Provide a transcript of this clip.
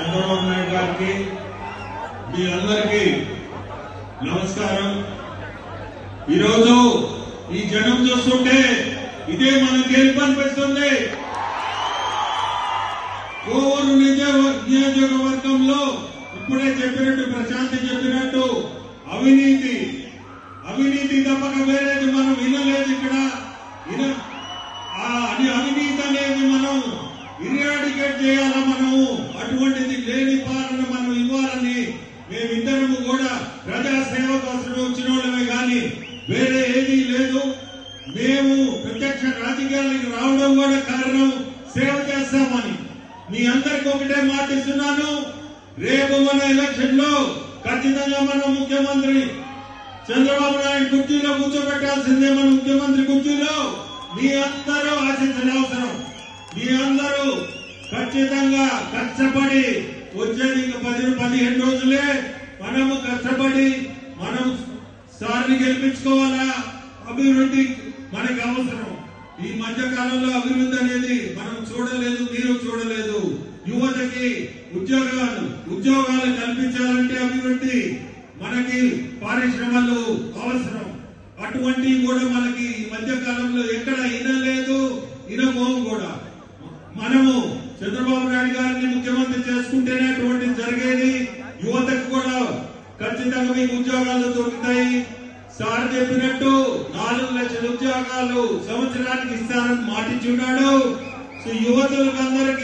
చంద్రబాబు నాయుడు గారికి మీ అందరికీ నమస్కారం. ఈరోజు ఈ జనం చూస్తుంటే ఇదే మన గెలుపు అనిపిస్తుంది కోవూరు నియోజకవర్గంలో ఇప్పుడే చెప్పినట్టు ప్రశాంతి చెప్పినట్టు అవినీతి అవినీతి తప్పక వేరేది మనం వినలేదు ఇక్కడ. అవినీతి అనేది మనం ఇరాడికేట్ చేయాలన్న మేమిద్దరము కూడా ప్రజా సేవ కోసం వచ్చిన వాళ్ళమే కానీ వేరే ఏదీ లేదు. మేము ప్రత్యక్ష రాజకీయాలకు రావడం కూడా కారణం సేవ చేస్తామని. మీ అందరికి ఒకటే మాటిస్తున్నాను రేపు మన ఎలక్షన్లో ఖచ్చితంగా మన ముఖ్యమంత్రి చంద్రబాబు నాయుడు కుర్చీలో కూర్చోబెట్టాల్సిందే మన ముఖ్యమంత్రి కుర్చీలో. మీ అందరూ ఆశించిన అవసరం. మీ అందరూ ఖచ్చితంగా కష్టపడి వచ్చేది ఇంకా పది పదిహేను రోజులే మనము కష్టపడి మనం సార్ని గెలిపించుకోవాలా? అభివృద్ధి మనకి అవసరం. ఈ మధ్య కాలంలో అభివృద్ధి అనేది మనం చూడలేదు మీరు చూడలేదు. యువతకి ఉద్యోగాలు ఉద్యోగాలు కల్పించాలంటే అభివృద్ధి మనకి పారిశ్రమలు అవసరం. అటువంటివి కూడా మనకి ఈ మధ్య కాలంలో ఎక్కడ ఇనలేదు ఇనబోము కూడా. మనము చంద్రబాబు నాయుడు గారిని ముఖ్యమంత్రి చేసుకుంటేనే అటువంటిది జరిగేది యువతకు కూడా ఖచ్చితంగా మీకు ఉద్యోగాలు దొరుకుతాయి సార్ చెప్పినట్టు నాలుగు లక్షల ఉద్యోగాలు సంవత్సరానికి ఇస్తారని మాటించున్నాడు సో యువతులకు అందరికి